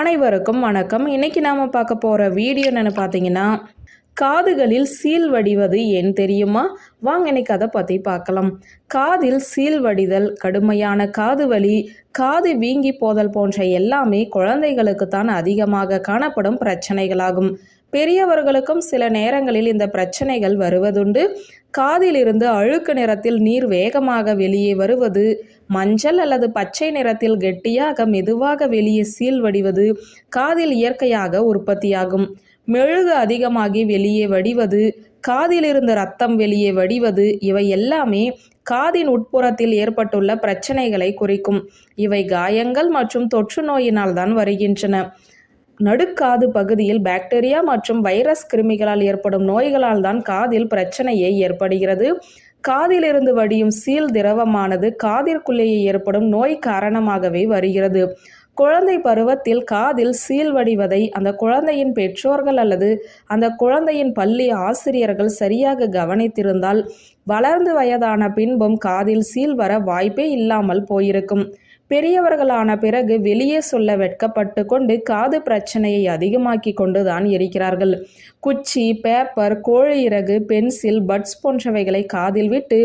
அனைவருக்கும் வணக்கம். இன்னைக்கு நாம் பார்க்க போகிற வீடியோ என்னென்னு பார்த்தீங்கன்னா காதுகளில் சீல் வடிவது ஏன் தெரியுமா? வாங்க இன்னைக்கு அதை பற்றி பார்க்கலாம். காதில் சீல் வடிதல் கடுமையான காது வலி காது வீங்கி போதல் போன்ற எல்லாமே குழந்தைகளுக்கு தான் அதிகமாக காணப்படும் பிரச்சனைகளாகும். பெரியவர்களுக்கும் சில நேரங்களில் இந்த பிரச்சனைகள் வருவதுண்டு. காதிலிருந்து அழுக்கு நிறத்தில் நீர் வேகமாக வெளியே வருவது மஞ்சள் அல்லது பச்சை நிறத்தில் கெட்டியாக மெதுவாக வெளியே சீல் வடிவது காதில் இயற்கையாக உற்பத்தியாகும். மெழுகு அதிகமாகி வெளியே வடிவது காதிலிருந்து ரத்தம் வெளியே வடிவது இவை எல்லாமே காதின் உட்புறத்தில் ஏற்பட்டுள்ள பிரச்சனைகளை குறிக்கும். இவை காயங்கள் மற்றும் தொற்று நோயினால் தான் வருகின்றன. நடுக்காது பகுதியில் பாக்டீரியா மற்றும் வைரஸ் கிருமிகளால் ஏற்படும் நோய்களால் தான் காதில் பிரச்சனையை ஏற்படுகிறது. காதிலிருந்து வடியும் சீல் திரவமானது காதிற்குள்ளேயே ஏற்படும் நோய் காரணமாகவே வருகிறது. குழந்தை பருவத்தில் காதில் சீல் வடிவதை அந்த குழந்தையின் பெற்றோர்கள் அல்லது அந்த குழந்தையின் பள்ளி ஆசிரியர்கள் சரியாக கவனித்திருந்தால் வளர்ந்து வயதான பின்பும் காதில் சீல் வர வாய்ப்பே இல்லாமல் போயிருக்கும். பெரியவர்களான பிறகு வெளியே சொல்ல வெட்கப்பட்டு கொண்டு காது பிரச்சனையை அதிகமாக்கி கொண்டுதான் இருக்கிறார்கள். குச்சி பேப்பர் கோழி இறகு பென்சில் பட்ஸ் போன்றவைகளை காதில் விட்டு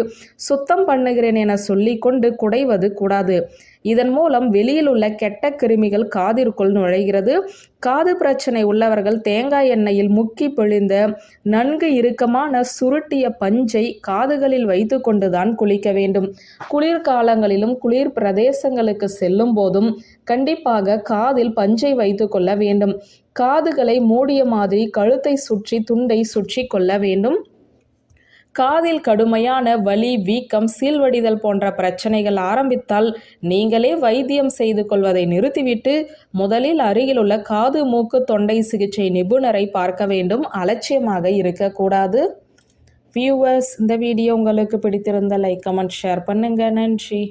சுத்தம் பண்ணுகிறேன் என சொல்லிக்கொண்டு குடைவது கூடாது. இதன் மூலம் வெளியில் உள்ள கெட்ட கிருமிகள் காதிற்குள் நுழைகிறது. காது பிரச்சனை உள்ளவர்கள் தேங்காய் எண்ணெயில் முக்கி பிழிந்த நன்கு இறுக்கமான சுருட்டிய பஞ்சை காதுகளில் வைத்து கொண்டுதான் குளிக்க வேண்டும். குளிர்காலங்களிலும் குளிர் பிரதேசங்களுக்கு செல்லும் போதும் கண்டிப்பாக காதில் பஞ்சை வைத்து கொள்ள வேண்டும். காதுகளை மூடிய மாதிரி கழுத்தை சுற்றி துண்டை சுற்றி கொள்ள வேண்டும். காதில் கடுமையான வலி வீக்கம் சீல்வடிதல் போன்ற பிரச்சனைகள் ஆரம்பித்தால் நீங்களே வைத்தியம் செய்து கொள்வதை நிறுத்திவிட்டு முதலில் அருகிலுள்ள காது மூக்கு தொண்டை சிகிச்சை நிபுணரை பார்க்க வேண்டும். அலட்சியமாக இருக்கக்கூடாது. வியூவர்ஸ் இந்த வீடியோ உங்களுக்கு பிடித்திருந்த லைக் கமெண்ட் ஷேர் பண்ணுங்க. நன்றி.